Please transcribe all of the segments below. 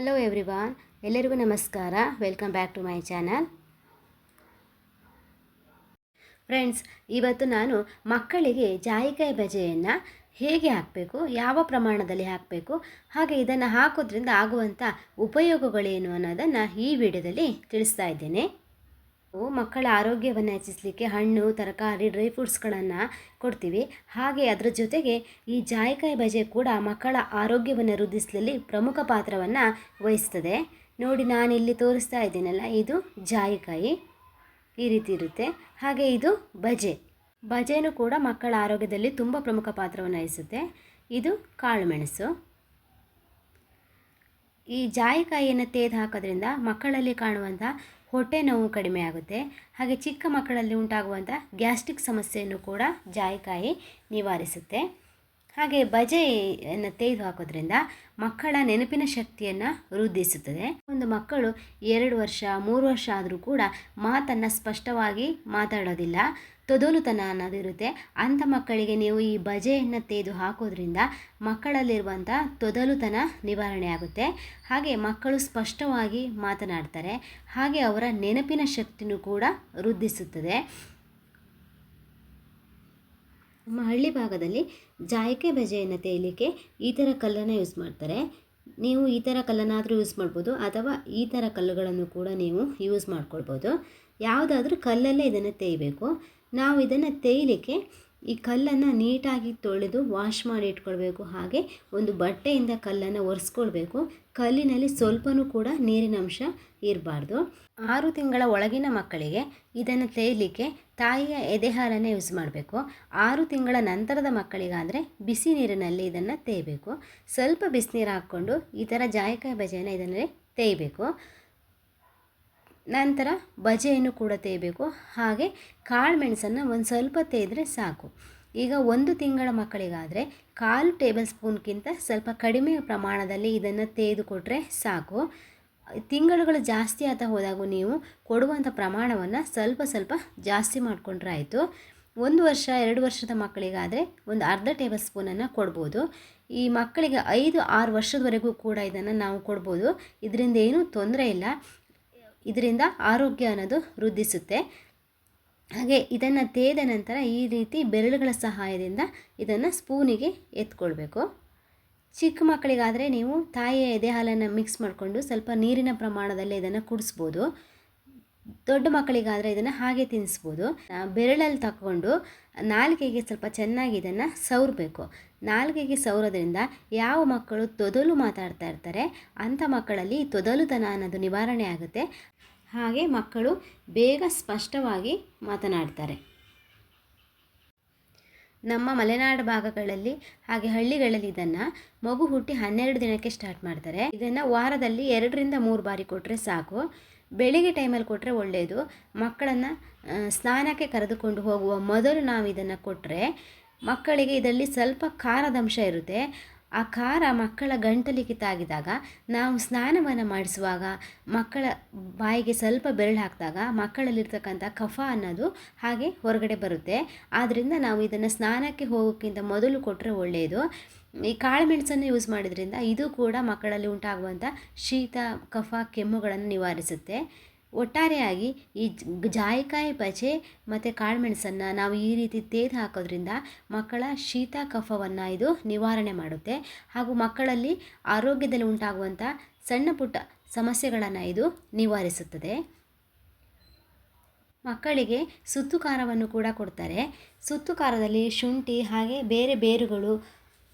Hello everyone ಎಲ್ಲರಿಗೂ ನಮಸ್ಕಾರ. Welcome back to my channel friends ಇವತ್ತು ನಾನು ಮಕ್ಕಳಿಗೆ ಜಾಯಿಕಾಯಿ ಬಜೆಯನ್ನು ಹೇಗೆ ಹಾಕಬೇಕು, ಯಾವ ಪ್ರಮಾಣದಲ್ಲಿ ಹಾಕಬೇಕು, ಹಾಗೆ ಇದನ್ನು ಹಾಕೋದ್ರಿಂದ ಆಗುವಂಥ ಉಪಯೋಗಗಳೇನು ಅನ್ನೋದನ್ನು ಈ ವಿಡಿಯೋದಲ್ಲಿ ತಿಳಿಸ್ತಾ ಇದ್ದೇನೆ. ಮಕ್ಕಳ ಆರೋಗ್ಯವನ್ನು ಹೆಚ್ಚಿಸಲಿಕ್ಕೆ ಹಣ್ಣು, ತರಕಾರಿ ಡ್ರೈ ಫ್ರೂಟ್ಸ್ಗಳನ್ನು ಕೊಡ್ತೀವಿ. ಹಾಗೆ ಅದರ ಜೊತೆಗೆ ಈ ಜಾಯಿಕಾಯಿ ಬಜೆ ಕೂಡ ಮಕ್ಕಳ ಆರೋಗ್ಯವನ್ನು ವೃದ್ಧಿಸಲಲ್ಲಿ ಪ್ರಮುಖ ಪಾತ್ರವನ್ನು ವಹಿಸ್ತದೆ. ನೋಡಿ ನಾನಿಲ್ಲಿ ತೋರಿಸ್ತಾ ಇದ್ದೀನಲ್ಲ, ಇದು ಜಾಯಿಕಾಯಿ. ಈ ರೀತಿ ಇರುತ್ತೆ. ಹಾಗೆ ಇದು ಬಜೆ. ಬಜೆನೂ ಕೂಡ ಮಕ್ಕಳ ಆರೋಗ್ಯದಲ್ಲಿ ತುಂಬ ಪ್ರಮುಖ ಪಾತ್ರವನ್ನು ವಹಿಸುತ್ತೆ. ಇದು ಕಾಳುಮೆಣಸು ಈ ಜಾಯಿಕಾಯಿಯನ್ನು ತೇದು ಹಾಕೋದ್ರಿಂದ ಮಕ್ಕಳಲ್ಲಿ ಕಾಣುವಂಥ ಹೊಟ್ಟೆ ನೋವು ಕಡಿಮೆ ಆಗುತ್ತೆ. ಹಾಗೆ ಚಿಕ್ಕ ಮಕ್ಕಳಲ್ಲಿ ಉಂಟಾಗುವಂಥ ಗ್ಯಾಸ್ಟ್ರಿಕ್ ಸಮಸ್ಯೆಯನ್ನು ಕೂಡ ಜಾಯಿಕಾಯಿ ನಿವಾರಿಸುತ್ತೆ. ಹಾಗೆ ಬಜೆಯನ್ನು ತೆಗೆದು ಹಾಕೋದ್ರಿಂದ ಮಕ್ಕಳ ನೆನಪಿನ ಶಕ್ತಿಯನ್ನು ವೃದ್ಧಿಸುತ್ತದೆ. ಒಂದು ಮಕ್ಕಳು ಎರಡು ವರ್ಷ, ಮೂರು ವರ್ಷ ಆದರೂ ಕೂಡ ಮಾತನ್ನು ಸ್ಪಷ್ಟವಾಗಿ ಮಾತಾಡೋದಿಲ್ಲ. ತೊದಲುತನ ಅನ್ನೋದಿರುತ್ತೆ ಅಂಥ ಮಕ್ಕಳಿಗೆ ನೀವು ಈ ಬಜೆಯನ್ನು ತೆಗೆದು ಹಾಕೋದ್ರಿಂದ ಮಕ್ಕಳಲ್ಲಿರುವಂಥ ತೊದಲುತನ ನಿವಾರಣೆ ಆಗುತ್ತೆ. ಹಾಗೆ ಮಕ್ಕಳು ಸ್ಪಷ್ಟವಾಗಿ ಮಾತನಾಡ್ತಾರೆ. ಹಾಗೆ ಅವರ ನೆನಪಿನ ಶಕ್ತಿನೂ ಕೂಡ ವೃದ್ಧಿಸುತ್ತದೆ. ನಮ್ಮ ಹಳ್ಳಿ ಭಾಗದಲ್ಲಿ ಜಾಯಕೆ ಬಜೆಯನ್ನು ತೇಯಲಿಕ್ಕೆ ಈ ಥರ ಕಲ್ಲನ್ನು ಯೂಸ್ ಮಾಡ್ತಾರೆ. ನೀವು ಈ ಥರ ಕಲ್ಲನ್ನಾದರೂ ಯೂಸ್ ಮಾಡ್ಬೋದು, ಅಥವಾ ಈ ಥರ ಕಲ್ಲುಗಳನ್ನು ಕೂಡ ನೀವು ಯೂಸ್ ಮಾಡ್ಕೊಳ್ಬೋದು. ಯಾವುದಾದ್ರೂ ಕಲ್ಲಲ್ಲೇ ಇದನ್ನು ತೇಯಬೇಕು. ನಾವು ಇದನ್ನು ತೇಯಲಿಕ್ಕೆ ಈ ಕಲ್ಲನ್ನು ನೀಟಾಗಿ ತೊಳೆದು ವಾಶ್ ಮಾಡಿ ಇಟ್ಕೊಳ್ಬೇಕು. ಹಾಗೆ ಒಂದು ಬಟ್ಟೆಯಿಂದ ಕಲ್ಲನ್ನು ಒರೆಸ್ಕೊಳ್ಬೇಕು. ಕಲ್ಲಿನಲ್ಲಿ ಸ್ವಲ್ಪನೂ ಕೂಡ ನೀರಿನ ಅಂಶ ಇರಬಾರ್ದು. ಆರು ತಿಂಗಳ ಒಳಗಿನ ಮಕ್ಕಳಿಗೆ ಇದನ್ನು ತೇಯಲಿಕ್ಕೆ ತಾಯಿಯ ಎದೆಹಾಲನ್ನೇ ಯೂಸ್ ಮಾಡಬೇಕು. ಆರು ತಿಂಗಳ ನಂತರದ ಮಕ್ಕಳಿಗಾದರೆ ಬಿಸಿ ನೀರಿನಲ್ಲಿ ಇದನ್ನು ತೇಯಬೇಕು ಸ್ವಲ್ಪ ಬಿಸಿನೀರು ಹಾಕ್ಕೊಂಡು ಈ ಥರ ಜಾಯಕಾಯಿ ಬಜೆಯನ್ನು ಇದನ್ನು ತೇಯಬೇಕು. ನಂತರ ಬಜೆಯನ್ನು ಕೂಡ ತೇಯಬೇಕು ಹಾಗೆ ಕಾಳು ಮೆಣಸನ್ನು ಒಂದು ಸ್ವಲ್ಪ ತೇದ್ರೆ ಸಾಕು. ಈಗ ಒಂದು ತಿಂಗಳ ಮಕ್ಕಳಿಗಾದರೆ ಕಾಲು ಟೇಬಲ್ ಸ್ಪೂನ್ಗಿಂತ ಸ್ವಲ್ಪ ಕಡಿಮೆ ಪ್ರಮಾಣದಲ್ಲಿ ಇದನ್ನು ತೆಗೆದುಕೊಟ್ರೆ ಸಾಕು. ತಿಂಗಳುಗಳು ಜಾಸ್ತಿ ಆಗ್ತಾ ಹೋದಾಗ ನೀವು ಕೊಡುವಂಥ ಪ್ರಮಾಣವನ್ನು ಸ್ವಲ್ಪ ಸ್ವಲ್ಪ ಜಾಸ್ತಿ ಮಾಡಿಕೊಂಡ್ರೆ ಆಯಿತು. ಒಂದು ವರ್ಷ, ಎರಡು ವರ್ಷದ ಮಕ್ಕಳಿಗಾದರೆ ಒಂದು ಅರ್ಧ ಟೇಬಲ್ ಸ್ಪೂನನ್ನು ಕೊಡ್ಬೋದು. ಈ ಮಕ್ಕಳಿಗೆ ಐದು, ಆರು ವರ್ಷದವರೆಗೂ ಕೂಡ ಇದನ್ನು ನಾವು ಕೊಡ್ಬೋದು. ಇದರಿಂದ ಏನೂ ತೊಂದರೆ ಇಲ್ಲ. ಇದರಿಂದ ಆರೋಗ್ಯ ಅನ್ನೋದು ವೃದ್ಧಿಸುತ್ತೆ. ಹಾಗೆ ಇದನ್ನು ತೇದ ನಂತರ ಈ ರೀತಿ ಬೆರಳುಗಳ ಸಹಾಯದಿಂದ ಇದನ್ನು ಸ್ಪೂನಿಗೆ ಎತ್ಕೊಳ್ಬೇಕು. ಚಿಕ್ಕ ಮಕ್ಕಳಿಗಾದರೆ ನೀವು ತಾಯಿಯ ಎದೆಹಾಲನ್ನು ಮಿಕ್ಸ್ ಮಾಡಿಕೊಂಡು ಸ್ವಲ್ಪ ನೀರಿನ ಪ್ರಮಾಣದಲ್ಲಿ ಇದನ್ನು ಕುಡಿಸ್ಬೋದು. ದೊಡ್ಡ ಮಕ್ಕಳಿಗಾದರೆ ಇದನ್ನು ಹಾಗೆ ತಿನ್ನಿಸ್ಬೋದು ಬೆರಳಲ್ಲಿ ತಗೊಂಡು ನಾಲ್ಕೆಗೆ ಸ್ವಲ್ಪ ಚೆನ್ನಾಗಿ ಇದನ್ನು ಸವರಬೇಕು. ನಾಲ್ಕೆಗೆ ಸವರೋದ್ರಿಂದ ಯಾವ ಮಕ್ಕಳು ತೊದಲು ಮಾತಾಡ್ತಾ ಇರ್ತಾರೆ, ಅಂಥ ಮಕ್ಕಳಲ್ಲಿ ತೊದಲುತನ ಅನ್ನೋದು ನಿವಾರಣೆ ಆಗುತ್ತೆ. ಹಾಗೆ ಮಕ್ಕಳು ಬೇಗ ಸ್ಪಷ್ಟವಾಗಿ ಮಾತನಾಡ್ತಾರೆ. ನಮ್ಮ ಮಲೆನಾಡು ಭಾಗಗಳಲ್ಲಿ ಹಾಗೆ ಹಳ್ಳಿಗಳಲ್ಲಿ ಇದನ್ನು ಮಗು ಹುಟ್ಟಿ ಹನ್ನೆರಡು ದಿನಕ್ಕೆ ಸ್ಟಾರ್ಟ್ ಮಾಡ್ತಾರೆ. ಇದನ್ನು ವಾರದಲ್ಲಿ ಎರಡರಿಂದ ಮೂರು ಬಾರಿ ಕೊಟ್ಟರೆ ಸಾಕು. ಬೆಳಿಗ್ಗೆ ಟೈಮಲ್ಲಿ ಕೊಟ್ಟರೆ ಒಳ್ಳೆಯದು ಮಕ್ಕಳನ್ನು ಸ್ನಾನಕ್ಕೆ ಕರೆದುಕೊಂಡು ಹೋಗುವ ಮೊದಲು ನಾವು ಇದನ್ನು ಕೊಟ್ಟರೆ ಮಕ್ಕಳಿಗೆ ಇದರಲ್ಲಿ ಸ್ವಲ್ಪ ಖಾರದಂಶ ಇರುತ್ತೆ. ಆ ಖಾರ ಮಕ್ಕಳ ಗಂಟಲಿಗೆ ತಾಗಿದಾಗ ನಾವು ಸ್ನಾನವನ್ನು ಮಾಡಿಸುವಾಗ ಮಕ್ಕಳ ಬಾಯಿಗೆ ಸ್ವಲ್ಪ ಬೆರಳು ಹಾಕಿದಾಗ ಮಕ್ಕಳಲ್ಲಿರ್ತಕ್ಕಂಥ ಕಫ ಅನ್ನೋದು ಹಾಗೆ ಹೊರಗಡೆ ಬರುತ್ತೆ. ಆದ್ದರಿಂದ ನಾವು ಇದನ್ನು ಸ್ನಾನಕ್ಕೆ ಹೋಗೋಕ್ಕಿಂತ ಮೊದಲು ಕೊಟ್ಟರೆ ಒಳ್ಳೆಯದು ಈ ಕಾಳು ಮೆಣಸನ್ನು ಯೂಸ್ ಮಾಡಿದ್ರಿಂದ ಇದು ಕೂಡ ಮಕ್ಕಳಲ್ಲಿ ಉಂಟಾಗುವಂಥ ಶೀತ, ಕಫ, ಕೆಮ್ಮುಗಳನ್ನು ನಿವಾರಿಸುತ್ತೆ. ಒಟ್ಟಾರೆಯಾಗಿ ಈ ಜಾಯಿಕಾಯಿ ಪಚೆ ಮತ್ತು ಕಾಳುಮೆಣಸನ್ನು ನಾವು ಈ ರೀತಿ ತೇದು ಹಾಕೋದ್ರಿಂದ ಮಕ್ಕಳ ಶೀತ ಕಫವನ್ನು ಇದು ನಿವಾರಣೆ ಮಾಡುತ್ತೆ. ಹಾಗೂ ಮಕ್ಕಳಲ್ಲಿ ಆರೋಗ್ಯದಲ್ಲಿ ಉಂಟಾಗುವಂಥ ಸಣ್ಣ ಪುಟ್ಟ ಸಮಸ್ಯೆಗಳನ್ನು ಇದು ನಿವಾರಿಸುತ್ತದೆ. ಮಕ್ಕಳಿಗೆ ಸುತ್ತು ಖಾರವನ್ನು ಕೂಡ ಕೊಡ್ತಾರೆ. ಸುತ್ತು ಖಾರದಲ್ಲಿ ಶುಂಠಿ ಹಾಗೆ ಬೇರೆ ಬೇರುಗಳು,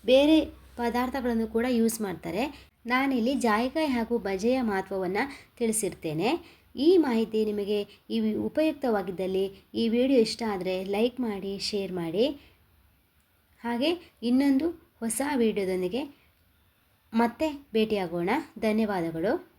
ಬೇರೆ ಪದಾರ್ಥಗಳನ್ನು ಕೂಡ ಯೂಸ್ ಮಾಡ್ತಾರೆ. ನಾನಿಲ್ಲಿ ಜಾಯಿಕಾಯಿ ಹಾಗೂ ಬಜೆಯ ಮಹತ್ವವನ್ನು ತಿಳಿಸಿರ್ತೇನೆ. ಈ ಮಾಹಿತಿ ನಿಮಗೆ ಈ ಉಪಯುಕ್ತವಾಗಿದ್ದಲ್ಲಿ ಈ ವಿಡಿಯೋ ಇಷ್ಟ ಆದರೆ ಲೈಕ್ ಮಾಡಿ, ಶೇರ್ ಮಾಡಿ. ಹಾಗೆ ಇನ್ನೊಂದು ಹೊಸ ವಿಡಿಯೋದೊಂದಿಗೆ ಮತ್ತೆ ಭೇಟಿಯಾಗೋಣ. ಧನ್ಯವಾದಗಳು.